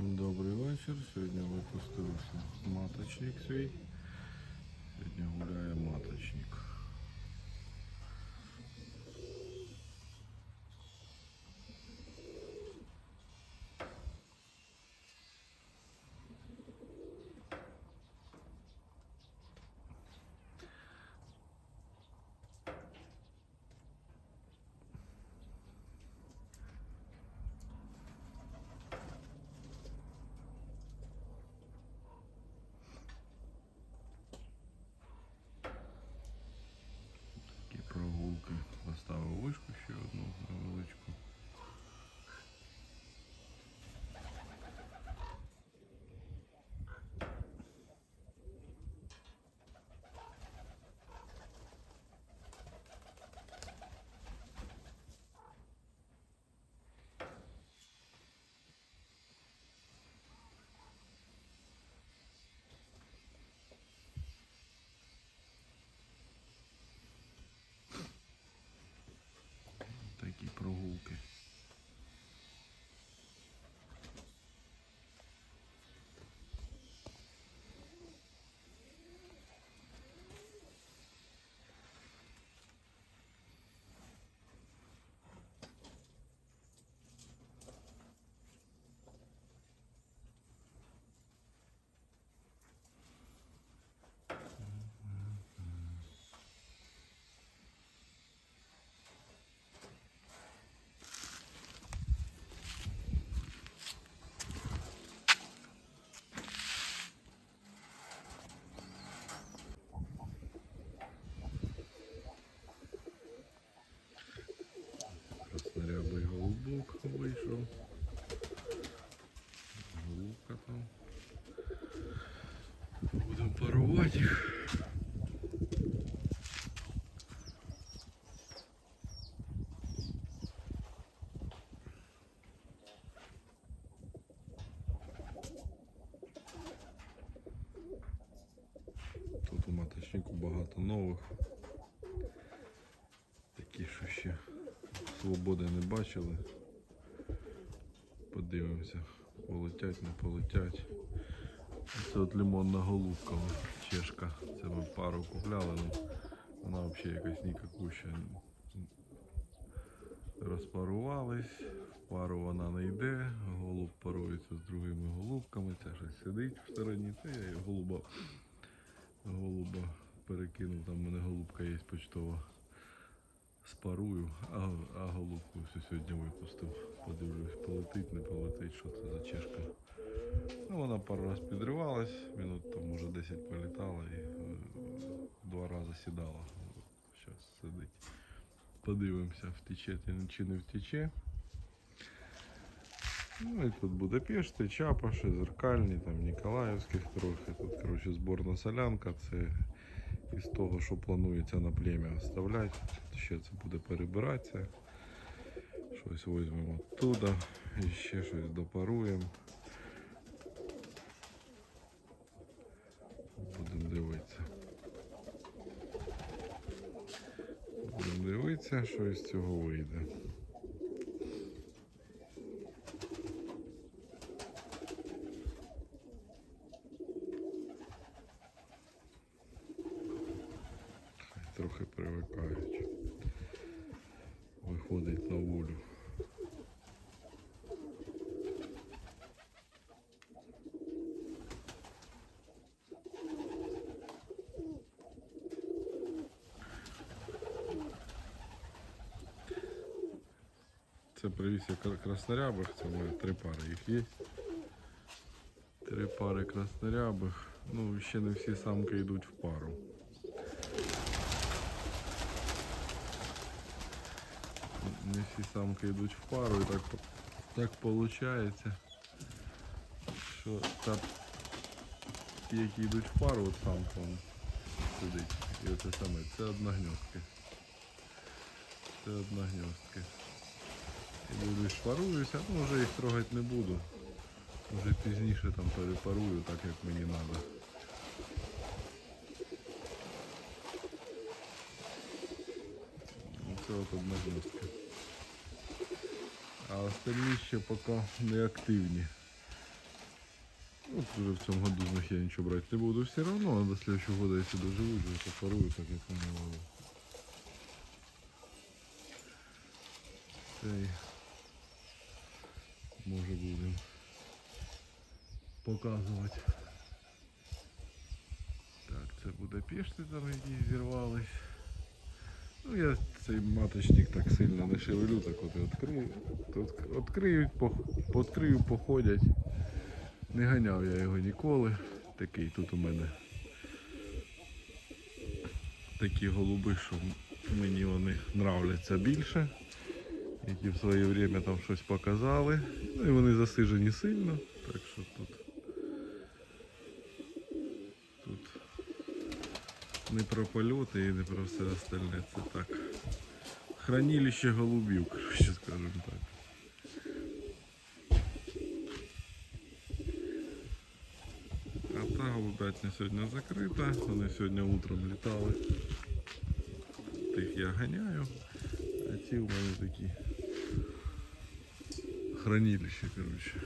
Всім добрий вечір. Сьогодні випустився маточник свій. Сьогодні гуляє маточник. Голубок вийшов. Голубка там. Будемо парувати їх. Тут у маточнику багато нових. Такі, що ще свободи не бачили. Подивимося, полетять, не полетять. Це от лимонна голубка, чешка. Це ми пару купляли, ну вона взагалі якась нікакуща. Розпарувались, в пару вона не йде, голуб парується з другими голубками, ця щось сидить в стороні, це я голуба, голуба перекинув, там в мене голубка є почтова спарую, а, а голубку все сьогодні випустив. Подивлюсь, полетить, не полетить, що це за чешка. Ну, вона пару раз підривалась, минут там може 10 політала і е, два рази сідала. Зараз сидить. Подивимося, втече чи не втече. Ну і тут Будапешти, Чапаші, Зеркальні, там Ніколаївських трохи. Тут, коротше, зборна солянка. Це із того, що планується на плем'я оставляти. Ще це буде перебиратися. Щось візьмемо оттуда і ще щось допаруємо. Будемо дивитися. Будемо дивитися, що із цього вийде. Виходить на волю. Це привіз я краснорябих, це в мене три пари їх є. Три пари краснорябих. Ну, ще не всі самки йдуть в пару. Не всі самки йдуть в пару і так, так виходить, що та, ті, які йдуть в пару, от самка вон сидить. І оце саме, це одногньостки. Це одногньостки. І будуть шпаруюся, ну вже їх трогати не буду. Вже пізніше там перепарую, так як мені треба. Це от одна Вот уже в цьому году з них я нічого брати не буду все равно, а до следующего года, якщо доживу, то попарую, так як вони мали. Цей може будемо показувати. Так, це буде пішти там, які зірвались. Ну, я цей маточник так сильно не шевелю, так от відкрию. Тут відкриють, відкрию, походять. Не ганяв я його ніколи. Такий тут у мене такі голуби, що мені вони нравляться більше. Які в своє время там щось показали. Ну і вони засижені сильно, так що тут. Тут не про польоти і не про все остальне. Це так. Хранилище голубів, коротше, скажімо так. А та голубятня сьогодні закрита. Вони сьогодні утром літали. Тих я ганяю. А ці у мене такі хранилище, коротше.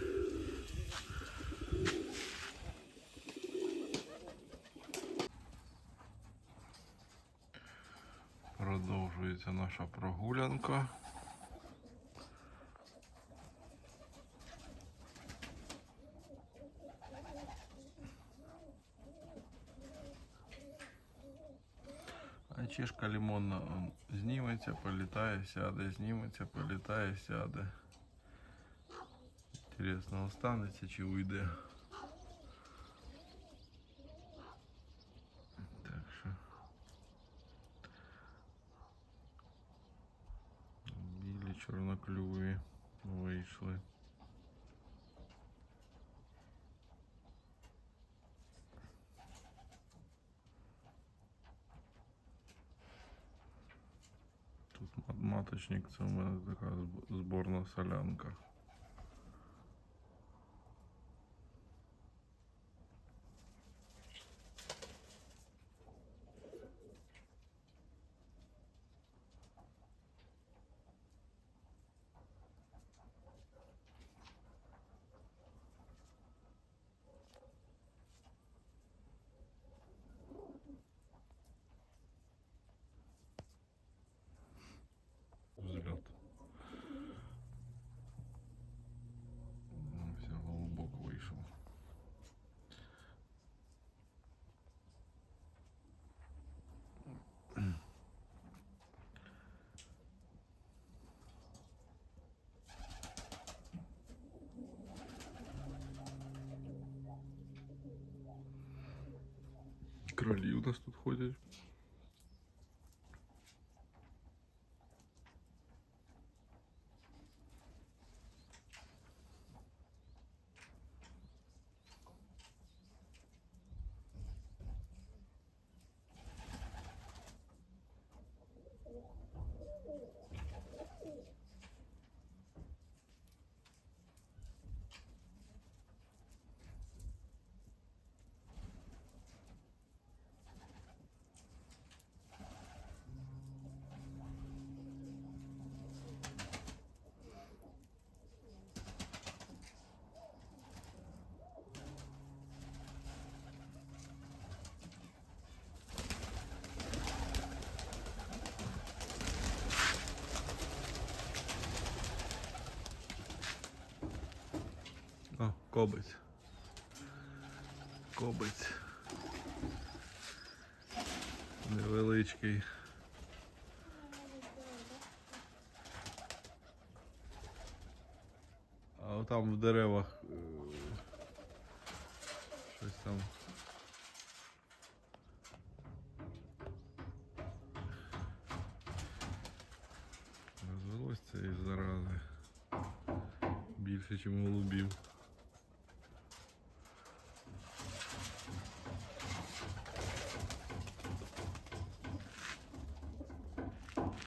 Продовжується наша прогулянка. А чешка лимонна зніметься, політає, сяде, зніметься, політає, сяде. Інтересно, останеться чи уйде. Чорноклюві вийшли. Тут мат- маточник, це у мене така солянка. Кролі у нас тут ходять. Кобець. Кобець. Невеличкий. А отам в деревах е, щось там. Розвелось із зарази. Більше, ніж голубів.